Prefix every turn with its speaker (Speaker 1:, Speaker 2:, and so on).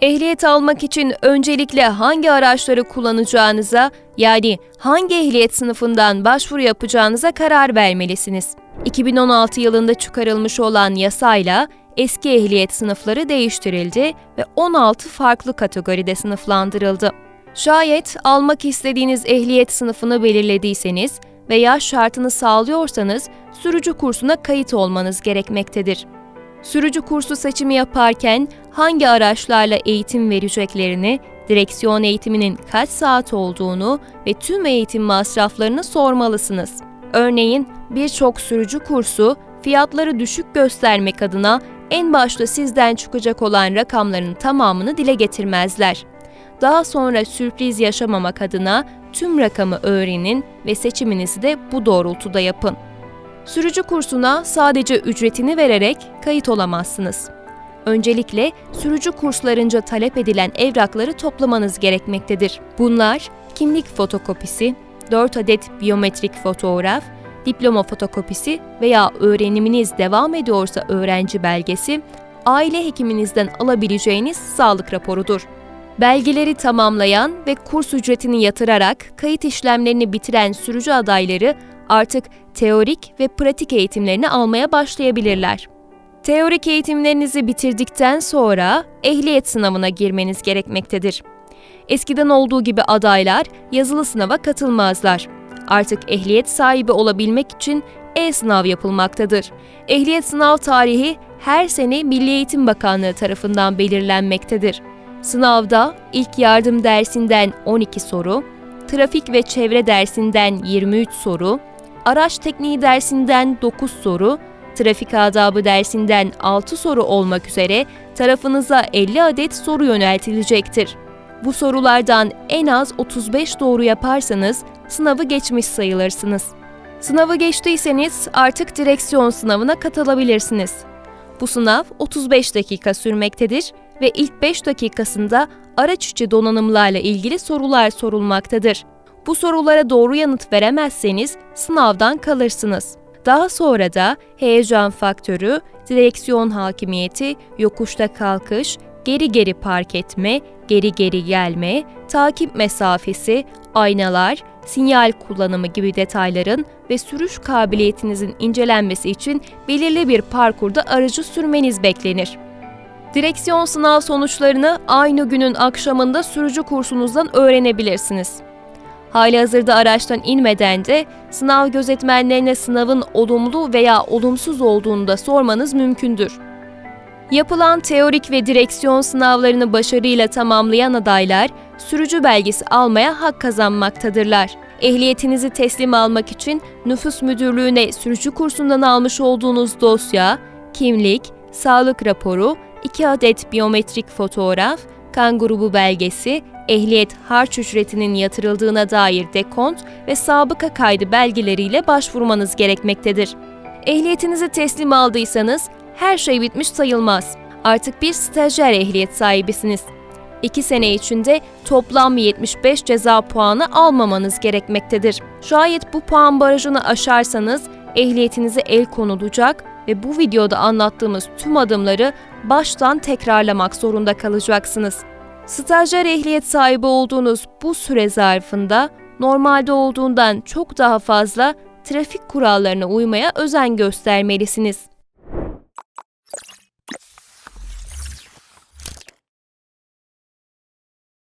Speaker 1: Ehliyet almak için öncelikle hangi araçları kullanacağınıza, yani hangi ehliyet sınıfından başvuru yapacağınıza karar vermelisiniz. 2016 yılında çıkarılmış olan yasayla eski ehliyet sınıfları değiştirildi ve 16 farklı kategoride sınıflandırıldı. Şayet almak istediğiniz ehliyet sınıfını belirlediyseniz ve yaş şartını sağlıyorsanız sürücü kursuna kayıt olmanız gerekmektedir. Sürücü kursu seçimi yaparken hangi araçlarla eğitim vereceklerini, direksiyon eğitiminin kaç saat olduğunu ve tüm eğitim masraflarını sormalısınız. Örneğin birçok sürücü kursu fiyatları düşük göstermek adına en başta sizden çıkacak olan rakamların tamamını dile getirmezler. Daha sonra sürpriz yaşamamak adına tüm rakamı öğrenin ve seçiminizi de bu doğrultuda yapın. Sürücü kursuna sadece ücretini vererek kayıt olamazsınız. Öncelikle sürücü kurslarınca talep edilen evrakları toplamanız gerekmektedir. Bunlar kimlik fotokopisi, 4 adet biyometrik fotoğraf, diploma fotokopisi veya öğreniminiz devam ediyorsa öğrenci belgesi, aile hekiminizden alabileceğiniz sağlık raporudur. Belgeleri tamamlayan ve kurs ücretini yatırarak kayıt işlemlerini bitiren sürücü adayları artık teorik ve pratik eğitimlerini almaya başlayabilirler. Teorik eğitimlerinizi bitirdikten sonra ehliyet sınavına girmeniz gerekmektedir. Eskiden olduğu gibi adaylar yazılı sınava katılmazlar. Artık ehliyet sahibi olabilmek için e-sınav yapılmaktadır. Ehliyet sınav tarihi her sene Milli Eğitim Bakanlığı tarafından belirlenmektedir. Sınavda ilk yardım dersinden 12 soru, trafik ve çevre dersinden 23 soru, araç tekniği dersinden 9 soru, trafik adabı dersinden 6 soru olmak üzere tarafınıza 50 adet soru yöneltilecektir. Bu sorulardan en az 35 doğru yaparsanız sınavı geçmiş sayılırsınız. Sınavı geçtiyseniz artık direksiyon sınavına katılabilirsiniz. Bu sınav 35 dakika sürmektedir ve ilk 5 dakikasında araç içi donanımlarla ilgili sorular sorulmaktadır. Bu sorulara doğru yanıt veremezseniz sınavdan kalırsınız. Daha sonra da heyecan faktörü, direksiyon hakimiyeti, yokuşta kalkış, geri geri park etme, geri geri gelme, takip mesafesi, aynalar, sinyal kullanımı gibi detayların ve sürüş kabiliyetinizin incelenmesi için belirli bir parkurda aracı sürmeniz beklenir. Direksiyon sınav sonuçlarını aynı günün akşamında sürücü kursunuzdan öğrenebilirsiniz. Halihazırda araçtan inmeden de sınav gözetmenlerine sınavın olumlu veya olumsuz olduğunu da sormanız mümkündür. Yapılan teorik ve direksiyon sınavlarını başarıyla tamamlayan adaylar sürücü belgesi almaya hak kazanmaktadırlar. Ehliyetinizi teslim almak için nüfus müdürlüğüne sürücü kursundan almış olduğunuz dosya, kimlik, sağlık raporu, 2 adet biyometrik fotoğraf, kan grubu belgesi, ehliyet harç ücretinin yatırıldığına dair dekont ve sabıka kaydı belgeleriyle başvurmanız gerekmektedir. Ehliyetinizi teslim aldıysanız her şey bitmiş sayılmaz. Artık bir stajyer ehliyet sahibisiniz. 2 sene içinde toplam 75 ceza puanı almamanız gerekmektedir. Şayet bu puan barajını aşarsanız ehliyetinize el konulacak ve bu videoda anlattığımız tüm adımları baştan tekrarlamak zorunda kalacaksınız. Stajyer ehliyet sahibi olduğunuz bu süre zarfında normalde olduğundan çok daha fazla trafik kurallarına uymaya özen göstermelisiniz.